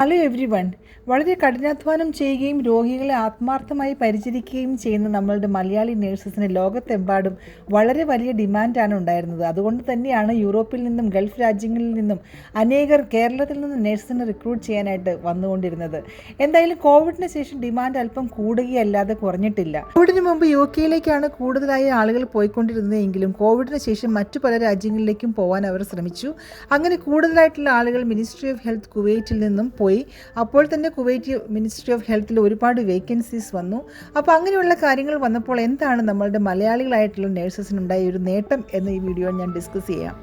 Hello every one വളരെ കഠിനാധ്വാനം ചെയ്യുകയും രോഗികളെ ആത്മാർത്ഥമായി പരിചരിക്കുകയും ചെയ്യുന്ന നമ്മളുടെ മലയാളി നേഴ്സസിന് ലോകത്തെമ്പാടും വളരെ വലിയ ഡിമാൻഡാണ് ഉണ്ടായിരുന്നത്. അതുകൊണ്ട് തന്നെയാണ് യൂറോപ്പിൽ നിന്നും ഗൾഫ് രാജ്യങ്ങളിൽ നിന്നും അനേകർ കേരളത്തിൽ നിന്ന് നേഴ്സിനെ റിക്രൂട്ട് ചെയ്യാനായിട്ട് വന്നുകൊണ്ടിരുന്നത്. എന്തായാലും കോവിഡിന് ശേഷം ഡിമാൻഡ് അല്പം കൂടുകയല്ലാതെ കുറഞ്ഞിട്ടില്ല. കോവിഡിന് മുമ്പ് യു കെയിലേക്കാണ് കൂടുതലായി ആളുകൾ പോയിക്കൊണ്ടിരുന്നത് എങ്കിലും കോവിഡിന് ശേഷം മറ്റു പല രാജ്യങ്ങളിലേക്കും പോകാൻ അവർ ശ്രമിച്ചു. അങ്ങനെ കൂടുതലായിട്ടുള്ള ആളുകൾ മിനിസ്ട്രി ഓഫ് ഹെൽത്ത് കുവൈറ്റിൽ നിന്നും പോയി. അപ്പോൾ തന്നെ കുവൈറ്റ് മിനിസ്ട്രി ഓഫ് ഹെൽത്തിൽ ഒരുപാട് വേക്കൻസീസ് വന്നു. അപ്പോൾ അങ്ങനെയുള്ള കാര്യങ്ങൾ വന്നപ്പോൾ എന്താണ് നമ്മളുടെ മലയാളികളായിട്ടുള്ള നേഴ്സസിനുണ്ടായ ഒരു നേട്ടം എന്ന് ഈ വീഡിയോ ഞാൻ ഡിസ്കസ് ചെയ്യാം.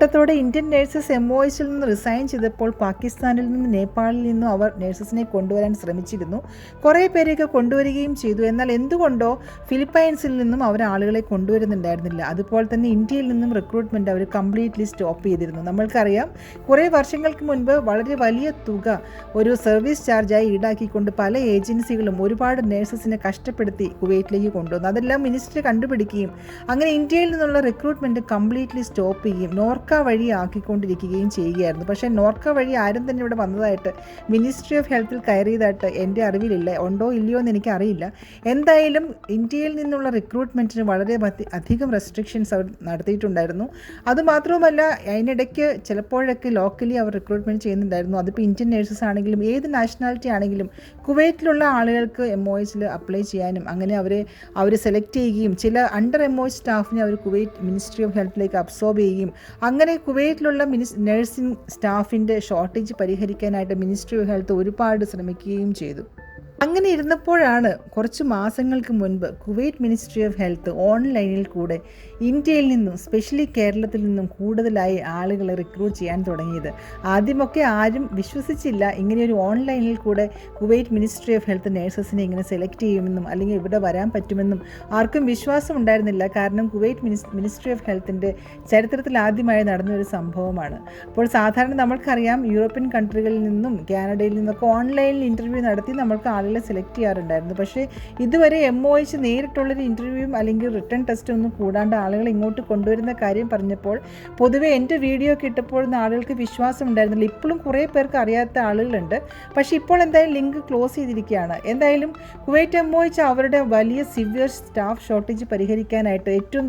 കൂട്ടത്തോടെ ഇന്ത്യൻ നഴ്സസ് എം ഒ എസിൽ നിന്ന് റിസൈൻ ചെയ്തപ്പോൾ പാകിസ്ഥാനിൽ നിന്ന് നേപ്പാളിൽ നിന്നും അവർ നഴ്സസിനെ കൊണ്ടുവരാൻ ശ്രമിച്ചിരുന്നു. കുറേ പേരെയൊക്കെ കൊണ്ടുവരികയും ചെയ്തു. എന്നാൽ എന്തുകൊണ്ടോ ഫിലിപ്പൈൻസിൽ നിന്നും അവർ ആളുകളെ കൊണ്ടുവരുന്നുണ്ടായിരുന്നില്ല. അതുപോലെ തന്നെ ഇന്ത്യയിൽ നിന്നും റിക്രൂട്ട്മെന്റ് അവർ കംപ്ലീറ്റ്ലി സ്റ്റോപ്പ് ചെയ്തിരുന്നു. നമ്മൾക്കറിയാം കുറേ വർഷങ്ങൾക്ക് മുൻപ് വളരെ വലിയ തുക ഒരു സർവീസ് ചാർജായി ഈടാക്കിക്കൊണ്ട് പല ഏജൻസികളും ഒരുപാട് നഴ്സസിനെ കഷ്ടപ്പെടുത്തി കുവൈറ്റിലേക്ക് കൊണ്ടുവന്നു. അതെല്ലാം മിനിസ്റ്റർ കണ്ടുപിടിക്കുകയും അങ്ങനെ ഇന്ത്യയിൽ നിന്നുള്ള റിക്രൂട്ട്മെന്റ് കംപ്ലീറ്റ്ലി സ്റ്റോപ്പ് ചെയ്യും നോർക്ക വഴി ആക്കിക്കൊണ്ടിരിക്കുകയും ചെയ്യുകയായിരുന്നു. പക്ഷേ നോർക്ക വഴി ആരും തന്നെ ഇവിടെ വന്നതായിട്ട് മിനിസ്ട്രി ഓഫ് ഹെൽത്തിൽ കയറിയതായിട്ട് എന്റെ അറിവിലില്ല. ഉണ്ടോ ഇല്ലയോ എന്ന് എനിക്കറിയില്ല. എന്തായാലും ഇന്ത്യയിൽ നിന്നുള്ള റിക്രൂട്ട്മെന്റിന് വളരെ അധികം റെസ്ട്രിക്ഷൻസ് അവർ നടത്തിയിട്ടുണ്ടായിരുന്നു. അതുമാത്രവുമല്ല അതിനിടയ്ക്ക് ചിലപ്പോഴൊക്കെ ലോക്കലി അവർ റിക്രൂട്ട്മെന്റ് ചെയ്യുന്നുണ്ടായിരുന്നു. അതിപ്പോൾ ഇന്ത്യൻ നേഴ്സസ് ആണെങ്കിലും ഏത് നാഷണാലിറ്റി ആണെങ്കിലും കുവൈറ്റിലുള്ള ആളുകൾക്ക് എം ഒ എസിൽ അപ്ലൈ ചെയ്യാനും അങ്ങനെ അവരെ അവർ സെലക്ട് ചെയ്യുകയും ചില അണ്ടർ എം ഒ സ്റ്റാഫിനെ അവർ കുവൈറ്റ് മിനിസ്ട്രി ഓഫ് ഹെൽത്തിലേക്ക് അബ്സോർബ് ചെയ്യുകയും കുവൈറ്റിലുള്ള മിനിസ് നഴ്സിംഗ് സ്റ്റാഫിന്റെ ഷോർട്ടേജ് പരിഹരിക്കാനായിട്ട് മിനിസ്ട്രി ഓഫ് ഹെൽത്ത് ഒരുപാട് ശ്രമിക്കുകയും ചെയ്തു. അങ്ങനെ ഇരുന്നപ്പോഴാണ് കുറച്ച് മാസങ്ങൾക്ക് മുൻപ് കുവൈറ്റ് മിനിസ്ട്രി ഓഫ് ഹെൽത്ത് ഓൺലൈനിൽ കൂടെ ഇന്ത്യയിൽ നിന്നും സ്പെഷ്യലി കേരളത്തിൽ നിന്നും കൂടുതലായി ആളുകളെ റിക്രൂട്ട് ചെയ്യാൻ തുടങ്ങിയത്. ആദ്യമൊക്കെ ആരും വിശ്വസിച്ചില്ല ഇങ്ങനെയൊരു ഓൺലൈനിൽ കൂടെ കുവൈറ്റ് മിനിസ്ട്രി ഓഫ് ഹെൽത്ത് നേഴ്സസിനെ ഇങ്ങനെ സെലക്ട് ചെയ്യുമെന്നും അല്ലെങ്കിൽ ഇവിടെ വരാൻ പറ്റുമെന്നും ആർക്കും വിശ്വാസം ഉണ്ടായിരുന്നില്ല. കാരണം കുവൈറ്റ് മിനിസ്ട്രി ഓഫ് ഹെൽത്തിന്റെ ചരിത്രത്തിൽ ആദ്യമായി നടന്ന ഒരു സംഭവമാണ്. അപ്പോൾ സാധാരണ നമ്മൾക്കറിയാം യൂറോപ്യൻ കൺട്രികളിൽ നിന്നും കാനഡയിൽ നിന്നൊക്കെ ഓൺലൈനിൽ ഇന്റർവ്യൂ നടത്തി നമ്മൾക്ക് ആളുകളെ സെലക്ട് ചെയ്യാറുണ്ടായിരുന്നു. പക്ഷേ ഇതുവരെ എം ഒ എച്ച് നേരിട്ടുള്ളൊരു ഇന്റർവ്യൂവും അല്ലെങ്കിൽ റിട്ടേൺ ടെസ്റ്റും ഒന്നും കൂടാണ്ട് ആളുകൾ ഇങ്ങോട്ട് കൊണ്ടുവരുന്ന കാര്യം പറഞ്ഞപ്പോൾ പൊതുവെ എന്റെ വീഡിയോ ഒക്കെ ഇട്ടപ്പോൾ ആളുകൾക്ക് വിശ്വാസം ഉണ്ടായിരുന്നില്ല. ഇപ്പോഴും കുറേ പേർക്ക് അറിയാത്ത ആളുകളുണ്ട്. പക്ഷേ ഇപ്പോൾ എന്തായാലും ലിങ്ക് ക്ലോസ് ചെയ്തിരിക്കുകയാണ്. എന്തായാലും കുവൈറ്റ് എം ഒ എച്ച് അവരുടെ വലിയ സിവിയർ സ്റ്റാഫ് ഷോർട്ടേജ് പരിഹരിക്കാനായിട്ട് ഏറ്റവും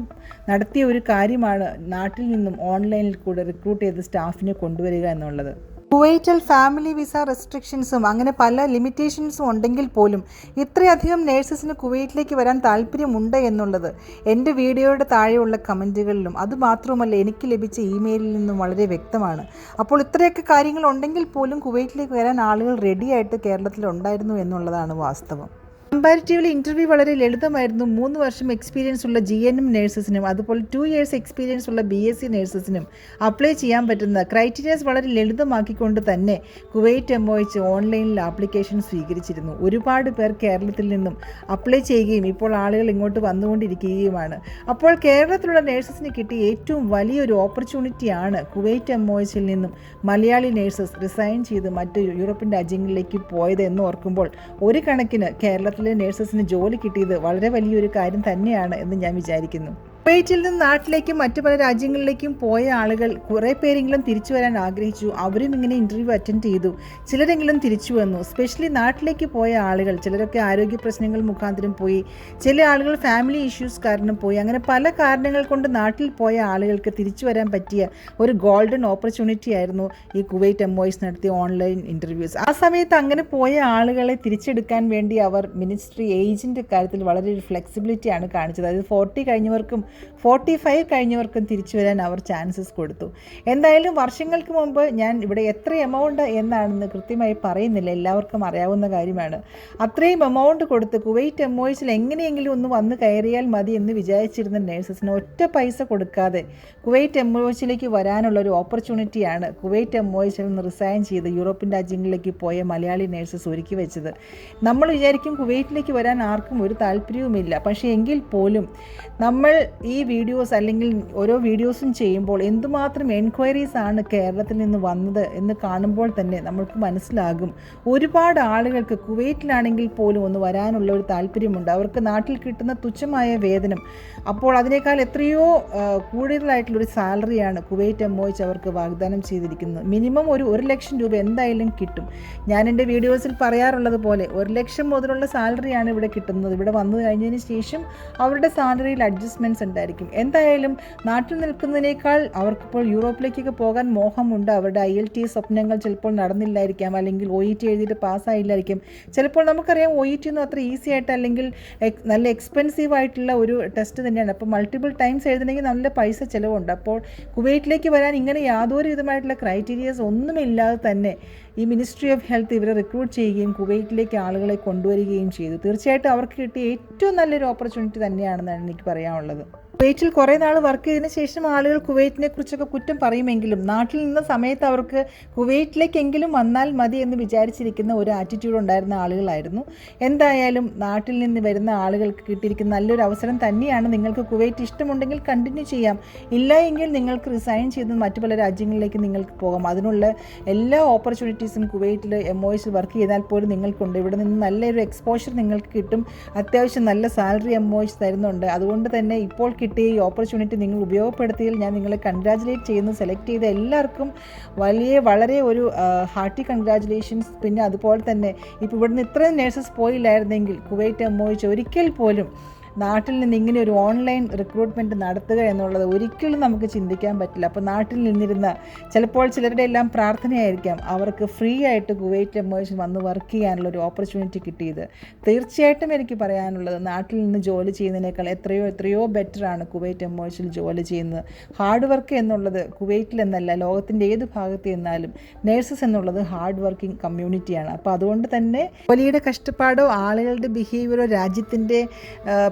നടത്തിയ ഒരു കാര്യമാണ് നാട്ടിൽ നിന്നും ഓൺലൈനിൽ കൂടെ റിക്രൂട്ട് ചെയ്ത് സ്റ്റാഫിനെ കൊണ്ടുവരിക എന്നുള്ളത്. കുവൈറ്റിൽ ഫാമിലി വിസ റെസ്ട്രിക്ഷൻസും അങ്ങനെ പല ലിമിറ്റേഷൻസും ഉണ്ടെങ്കിൽ പോലും ഇത്രയധികം നേഴ്സസിന് കുവൈറ്റിലേക്ക് വരാൻ താല്പര്യമുണ്ട് എന്നുള്ളത് എന്റെ വീഡിയോയുടെ താഴെയുള്ള കമന്റുകളിലും അതുമാത്രവുമല്ല എനിക്ക് ലഭിച്ച ഇമെയിലിൽ നിന്നും വളരെ വ്യക്തമാണ്. അപ്പോൾ ഇത്രയൊക്കെ കാര്യങ്ങൾ ഉണ്ടെങ്കിൽ പോലും കുവൈറ്റിലേക്ക് വരാൻ ആളുകൾ റെഡിയായിട്ട് കേരളത്തിൽ ഉണ്ടായിരുന്നു എന്നുള്ളതാണ് വാസ്തവം. കമ്പാരിറ്റീവ്ലി ഇന്റർവ്യൂ വളരെ ലളിതമായിരുന്നു. മൂന്ന് വർഷം എക്സ്പീരിയൻസ് ഉള്ള ജി എൻ എം നേഴ്സസിനും അതുപോലെ ടു ഇയേഴ്സ് എക്സ്പീരിയൻസ് ഉള്ള ബി എസ് സി നേഴ്സസിനും അപ്ലൈ ചെയ്യാൻ പറ്റുന്ന ക്രൈറ്റീരിയാസ് വളരെ ലളിതമാക്കിക്കൊണ്ട് തന്നെ കുവൈറ്റ് എം ഒ എച്ച് ഓൺലൈനിൽ ആപ്ലിക്കേഷൻ സ്വീകരിച്ചിരുന്നു. ഒരുപാട് പേർ കേരളത്തിൽ നിന്നും അപ്ലൈ ചെയ്യുകയും ഇപ്പോൾ ആളുകൾ ഇങ്ങോട്ട് വന്നുകൊണ്ടിരിക്കുകയുമാണ്. അപ്പോൾ കേരളത്തിലുള്ള നേഴ്സസിന് കിട്ടിയ ഏറ്റവും വലിയൊരു ഓപ്പർച്യൂണിറ്റിയാണ് കുവൈറ്റ് എം ഒ എച്ചിൽ നിന്നും മലയാളി നേഴ്സസ് റിസൈൻ ചെയ്ത് മറ്റ് യൂറോപ്യൻ രാജ്യങ്ങളിലേക്ക് പോയത് എന്ന് ഓർക്കുമ്പോൾ ഒരു കണക്കിന് കേരളത്തിലെ നേഴ്സസിന് ജോലി കിട്ടിയത് വളരെ വലിയൊരു കാര്യം തന്നെയാണ് എന്ന് ഞാൻ വിചാരിക്കുന്നു. കുവൈറ്റിൽ നിന്ന് നാട്ടിലേക്കും മറ്റു പല രാജ്യങ്ങളിലേക്കും പോയ ആളുകൾ കുറേ പേരെങ്കിലും തിരിച്ചു വരാൻ ആഗ്രഹിച്ചു. അവരും ഇങ്ങനെ ഇന്റർവ്യൂ അറ്റൻഡ് ചെയ്തു. ചിലരെങ്കിലും തിരിച്ചു വന്നു. സ്പെഷ്യലി നാട്ടിലേക്ക് പോയ ആളുകൾ ചിലരൊക്കെ ആരോഗ്യ പ്രശ്നങ്ങൾ മുഖാന്തരം പോയി. ചില ആളുകൾ ഫാമിലി ഇഷ്യൂസ് കാരണം പോയി. അങ്ങനെ പല കാരണങ്ങൾ കൊണ്ട് നാട്ടിൽ പോയ ആളുകൾക്ക് തിരിച്ചു വരാൻ പറ്റിയ ഒരു ഗോൾഡൻ ഓപ്പർച്യൂണിറ്റി ആയിരുന്നു ഈ കുവൈറ്റ് എംബോയ്സ് നടത്തിയ ഓൺലൈൻ ഇന്റർവ്യൂസ് ആ സമയത്ത് അങ്ങനെ പോയ ആളുകളെ തിരിച്ചെടുക്കാൻ വേണ്ടി അവർ മിനിസ്ട്രി ഏജിന്റെ കാര്യത്തിൽ വളരെ ഒരു ഫ്ലെക്സിബിലിറ്റിയാണ് കാണിച്ചത്. അതായത് ഫോർട്ടി കഴിഞ്ഞവർക്കും ഫോർട്ടി ഫൈവ് കഴിഞ്ഞവർക്കും തിരിച്ചു വരാൻ അവർ ചാൻസസ് കൊടുത്തു. എന്തായാലും വർഷങ്ങൾക്ക് മുമ്പ് ഞാൻ ഇവിടെ എത്ര എമൗണ്ട് എന്നാണെന്ന് കൃത്യമായി പറയുന്നില്ല. എല്ലാവർക്കും അറിയാവുന്ന കാര്യമാണ്. അത്രയും എമൗണ്ട് കൊടുത്ത് കുവൈറ്റ് എംഒയ്സിൽ എങ്ങനെയെങ്കിലും ഒന്ന് വന്ന് കയറിയാൽ മതി എന്ന് വിചാരിച്ചിരുന്ന നേഴ്സസിന് ഒറ്റ പൈസ കൊടുക്കാതെ കുവൈറ്റ് എംഒയ്സിലേക്ക് വരാനുള്ള ഒരു ഓപ്പർച്യൂണിറ്റിയാണ് കുവൈറ്റ് എംഒയ്സിൽ നിന്ന് റിസൈൻ ചെയ്ത് യൂറോപ്യൻ രാജ്യങ്ങളിലേക്ക് പോയ മലയാളി നേഴ്സസ് ഒരുക്കി വെച്ചത്. നമ്മൾ വിചാരിക്കും കുവൈറ്റിലേക്ക് വരാൻ ആർക്കും ഒരു താല്പര്യവുമില്ല. പക്ഷേ എങ്കിൽ പോലും നമ്മൾ ഈ വീഡിയോസ് അല്ലെങ്കിൽ ഓരോ വീഡിയോസും ചെയ്യുമ്പോൾ എന്തുമാത്രം എൻക്വയറീസ് ആണ് കേരളത്തിൽ നിന്ന് വന്നത് എന്ന് കാണുമ്പോൾ തന്നെ നമ്മൾക്ക് മനസ്സിലാകും. ഒരുപാട് ആളുകൾക്ക് കുവൈറ്റിലാണെങ്കിൽ പോലും ഒന്ന് വരാനുള്ള ഒരു താല്പര്യമുണ്ട്. അവർക്ക് നാട്ടിൽ കിട്ടുന്ന തുച്ഛമായ വേതനം. അപ്പോൾ അതിനേക്കാൾ എത്രയോ കൂടുതലായിട്ടുള്ളൊരു സാലറിയാണ് കുവൈറ്റ് എംഒയിച്ച് അവർക്ക് വാഗ്ദാനം ചെയ്തിരിക്കുന്നത്. മിനിമം ഒരു ഒരു ലക്ഷം രൂപ എന്തായാലും കിട്ടും. ഞാൻ എന്റെ വീഡിയോസിൽ പറയാറുള്ളത് പോലെ ഒരു ലക്ഷം മുതലുള്ള സാലറിയാണ് ഇവിടെ കിട്ടുന്നത്. ഇവിടെ വന്നു കഴിഞ്ഞതിന് ശേഷം അവരുടെ സാലറിയിൽ അഡ്ജസ്റ്റ്മെന്റ്സ് ഉണ്ടായിരിക്കും എന്തായാലും നാട്ടിൽ നിൽക്കുന്നതിനേക്കാൾ അവർക്കിപ്പോൾ യൂറോപ്പിലേക്കൊക്കെ പോകാൻ മോഹമുണ്ട്. അവരുടെ ഐ എൽ ടി സ്വപ്നങ്ങൾ ചിലപ്പോൾ നടന്നില്ലായിരിക്കാം. അല്ലെങ്കിൽ ഒ ഇ ടി എഴുതിയിട്ട് പാസ്സായില്ലായിരിക്കും. ചിലപ്പോൾ നമുക്കറിയാം ഒ ഇ ടി ഒന്നും അത്ര ഈസി ആയിട്ട് അല്ലെങ്കിൽ നല്ല എക്സ്പെൻസീവ് ആയിട്ടുള്ള ഒരു ടെസ്റ്റ് തന്നെയാണ്. അപ്പോൾ മൾട്ടിപ്പിൾ ടൈംസ് എഴുതണമെങ്കിൽ നല്ല പൈസ ചിലവുണ്ട്. അപ്പോൾ കുവൈറ്റിലേക്ക് വരാൻ ഇങ്ങനെ യാതൊരു വിധമായിട്ടുള്ള ക്രൈറ്റീരിയസ് ഒന്നുമില്ലാതെ തന്നെ ഈ മിനിസ്ട്രി ഓഫ് ഹെൽത്ത് ഇവരെ റിക്രൂട്ട് ചെയ്യുകയും കുവൈറ്റിലേക്ക് ആളുകളെ കൊണ്ടുവരികയും ചെയ്തു. തീർച്ചയായിട്ടും അവർക്ക് കിട്ടിയ ഏറ്റവും നല്ലൊരു ഓപ്പർച്യൂണിറ്റി തന്നെയാണെന്നാണ് എനിക്ക് പറയാനുള്ളത്. കുവൈറ്റിൽ കുറേ നാൾ വർക്ക് ചെയ്തതിന് ശേഷം ആളുകൾ കുവൈറ്റിനെ കുറിച്ചൊക്കെ കുറ്റം പറയുമെങ്കിലും നാട്ടിൽ നിന്ന സമയത്ത് അവർക്ക് കുവൈറ്റിലേക്കെങ്കിലും വന്നാൽ മതി എന്ന് വിചാരിച്ചിരിക്കുന്ന ഒരു ആറ്റിറ്റ്യൂഡ് ഉണ്ടായിരുന്ന ആളുകളായിരുന്നു. എന്തായാലും നാട്ടിൽ നിന്ന് വരുന്ന ആളുകൾക്ക് കിട്ടിയിരിക്കുന്ന നല്ലൊരു അവസരം തന്നെയാണ് നിങ്ങൾക്ക് കുവൈറ്റ് ഇഷ്ടമുണ്ടെങ്കിൽ കണ്ടിന്യൂ ചെയ്യാം. ഇല്ല എങ്കിൽ നിങ്ങൾക്ക് റിസൈൻ ചെയ്ത് മറ്റു പല രാജ്യങ്ങളിലേക്ക് നിങ്ങൾക്ക് പോകാം. അതിനുള്ള എല്ലാ ഓപ്പർച്യൂണിറ്റീസും കുവൈറ്റിൽ എം ഒ എസ് വർക്ക് ചെയ്താൽ പോലും നിങ്ങൾക്കുണ്ട്. ഇവിടെ നിന്ന് നല്ലൊരു എക്സ്പോഷർ നിങ്ങൾക്ക് കിട്ടും. അത്യാവശ്യം നല്ല സാലറി എം ഒ എസ് തരുന്നുണ്ട്. അതുകൊണ്ട് തന്നെ ഇപ്പോൾ കിട്ടിയ ഈ ഓപ്പർച്യൂണിറ്റി നിങ്ങൾ ഉപയോഗപ്പെടുത്തിയതിൽ ഞാൻ നിങ്ങളെ കൺഗ്രാജുലേറ്റ് ചെയ്യുന്നു. സെലക്ട് ചെയ്ത എല്ലാവർക്കും വലിയ വളരെ ഒരു ഹാർട്ടി കൺഗ്രാജുലേഷൻസ് പിന്നെ അതുപോലെ തന്നെ ഇപ്പോൾ ഇവിടുന്ന് ഇത്രയും നേഴ്സസ് പോയില്ലായിരുന്നെങ്കിൽ കുവൈറ്റ് എം ഒരിക്കൽ പോലും നാട്ടിൽ നിന്ന് ഇങ്ങനെ ഒരു ഓൺലൈൻ റിക്രൂട്ട്മെന്റ് നടത്തുക എന്നുള്ളത് ഒരിക്കലും നമുക്ക് ചിന്തിക്കാൻ പറ്റില്ല. അപ്പോൾ നാട്ടിൽ നിന്നിരുന്ന ചിലപ്പോൾ ചിലരുടെ എല്ലാം പ്രാർത്ഥനയായിരിക്കാം. അവർക്ക് ഫ്രീ ആയിട്ട് കുവൈറ്റ് എംഒയിഷൻ വന്ന് വർക്ക് ചെയ്യാനുള്ള ഒരു ഓപ്പർച്യൂണിറ്റി കിട്ടിയത്. തീർച്ചയായിട്ടും എനിക്ക് പറയാനുള്ളത് നാട്ടിൽ നിന്ന് ജോലി ചെയ്യുന്നതിനേക്കാൾ എത്രയോ എത്രയോ ബെറ്ററാണ് കുവൈറ്റ് എംബോയ്സിൽ ജോലി ചെയ്യുന്നത്. ഹാർഡ് വർക്ക് എന്നുള്ളത് കുവൈറ്റിൽ എന്നല്ല ലോകത്തിന്റെ ഏത് ഭാഗത്ത് നിന്നാലും നേഴ്സസ് എന്നുള്ളത് ഹാർഡ് വർക്കിംഗ് കമ്മ്യൂണിറ്റിയാണ് അപ്പോൾ അതുകൊണ്ട് തന്നെ ജോലിയുടെ കഷ്ടപ്പാടോ ആളുകളുടെ ബിഹേവിയറോ രാജ്യത്തിന്റെ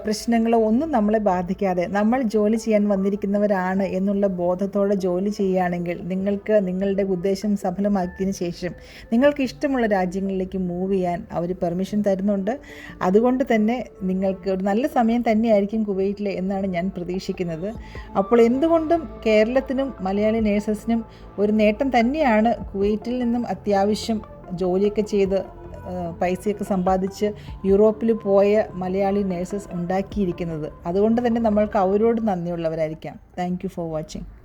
പ്രശ്നങ്ങളോ ഒന്നും നമ്മളെ ബാധിക്കാതെ നമ്മൾ ജോലി ചെയ്യാൻ വന്നിരിക്കുന്നവരാണ് എന്നുള്ള ബോധത്തോടെ ജോലി ചെയ്യുകയാണെങ്കിൽ നിങ്ങൾക്ക് നിങ്ങളുടെ ഉദ്ദേശം സഫലമാക്കിയതിന് ശേഷം നിങ്ങൾക്ക് ഇഷ്ടമുള്ള രാജ്യങ്ങളിലേക്ക് മൂവ് ചെയ്യാൻ അവർ പെർമിഷൻ തരുന്നുണ്ട്. അതുകൊണ്ട് തന്നെ നിങ്ങൾക്ക് ഒരു നല്ല സമയം തന്നെയായിരിക്കും കുവൈറ്റിലെ എന്നാണ് ഞാൻ പ്രതീക്ഷിക്കുന്നത്. അപ്പോൾ എന്തുകൊണ്ടും കേരളത്തിനും മലയാളി നേഴ്സസിനും ഒരു നേട്ടം തന്നെയാണ് കുവൈറ്റിൽ നിന്നും അത്യാവശ്യം ജോലിയൊക്കെ ചെയ്ത് പൈസയൊക്കെ സമ്പാദിച്ച് യൂറോപ്പിൽ പോയ മലയാളി നേഴ്സസ് ഉണ്ടാക്കിയിരിക്കുന്നത്. അതുകൊണ്ട് തന്നെ നമ്മൾക്ക് അവരോട് നന്ദിയുള്ളവരായിരിക്കാം. Thank for watching